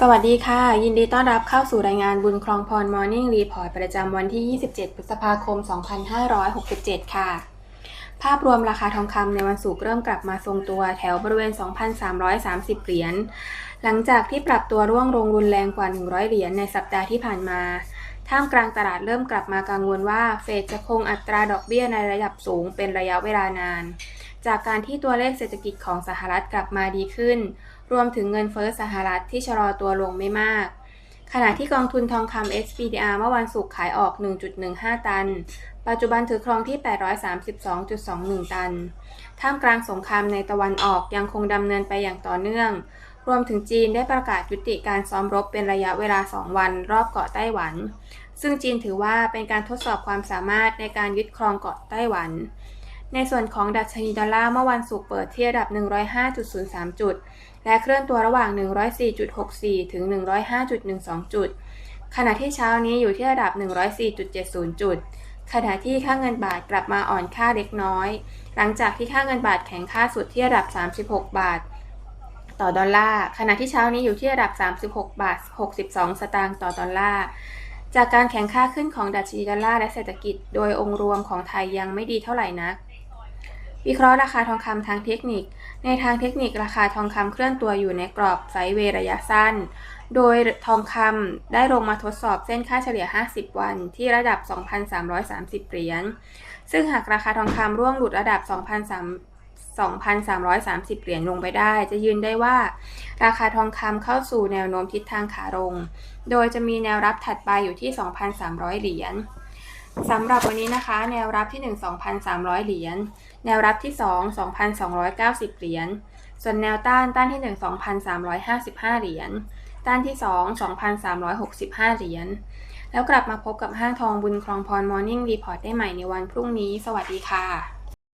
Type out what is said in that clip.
สวัสดีค่ะ ยินดีต้อนรับเข้าสู่รายงานบุญคลองพร Morning Report ประจำวันที่ 27 พฤษภาคม 2567 ค่ะ ภาพรวมราคาทองคำในวันศุกร์เริ่มกลับมาทรงตัวแถวบริเวณ 2,330 เหรียญ หลังจากที่ปรับตัวร่วงลงรุนแรงกว่า 100 เหรียญในสัปดาห์ที่ผ่านมา ท่ามกลางตลาดเริ่มกลับมากังวลว่าเฟดจะคงอัตราดอกเบี้ยในระดับสูงเป็นระยะเวลานาน จากการที่ตัวเลขเศรษฐกิจของสหรัฐกลับมาดีขึ้น รวมถึงเงินเฟ้อสหรัฐที่ชะลอตัวลงไม่มาก ขณะที่กองทุนทองคำ SPDR เมื่อวันศุกร์ขายออก 1.15 ตัน ปัจจุบันถือครองที่ 832.21 ตัน ท่ามกลางสงครามในตะวันออกยังคงดำเนินไปอย่างต่อเนื่อง รวมถึงจีนได้ประกาศยุติการซ้อมรบเป็นระยะเวลา 2 วัน รอบเกาะไต้หวัน ซึ่งจีนถือว่าเป็นการทดสอบความสามารถในการยึดครองเกาะไต้หวัน ในส่วนของดัชนีดอลลาร์เมื่อวันศุกร์เปิดที่ระดับ 105.03 จุด และเคลื่อนตัวระหว่าง 104.64 ถึง 105.12 จุด ขณะที่เช้านี้อยู่ที่ระดับ 104.70 จุด ขณะที่ค่าเงินบาทกลับมาอ่อนค่าเล็กน้อย หลังจากที่ค่าเงินบาทแข็งค่าสุดที่ระดับ 36 บาท ต่อดอลลาร์ ขณะที่เช้านี้อยู่ที่ระดับ 36 บาท 62 สตางค์ต่อดอลลาร์จากการแข่งค่าขึ้นของดัชนีดอลลาร์และเศรษฐกิจ โดยองค์รวมของไทยยังไม่ดีเท่าไหร่นัก วิเคราะห์ราคาทองคำทางเทคนิค ในทางเทคนิคราคาทองคำเคลื่อนตัวอยู่ในกรอบไซด์เวระยะสั้น โดยทองคำได้ลงมาทดสอบเส้นค่าเฉลี่ย 50 วัน ที่ระดับ 2,330 เหรียญ ซึ่งหากราคาทองคำร่วงหลุดระดับ 2,330 เหรียญลงไปได้ จะยืนได้ว่า ราคาทองคำเข้าสู่แนวโน้มทิศทางขาลง โดยจะมีแนวรับถัดไปอยู่ที่ 2,300 เหรียญ สำหรับวันนี้นะคะ แนวรับที่ 1 2,300 เหรียญ แนวรับที่ 2 2,290 เหรียญ ส่วนแนวต้านต้านที่ 1 2,355 เหรียญ ต้านที่ 2 2,365 เหรียญ แล้วกลับมาพบกับห้างทองบุญครองพรมอร์นิ่งรีพอร์ตได้ใหม่ในวันพรุ่งนี้ สวัสดีค่ะ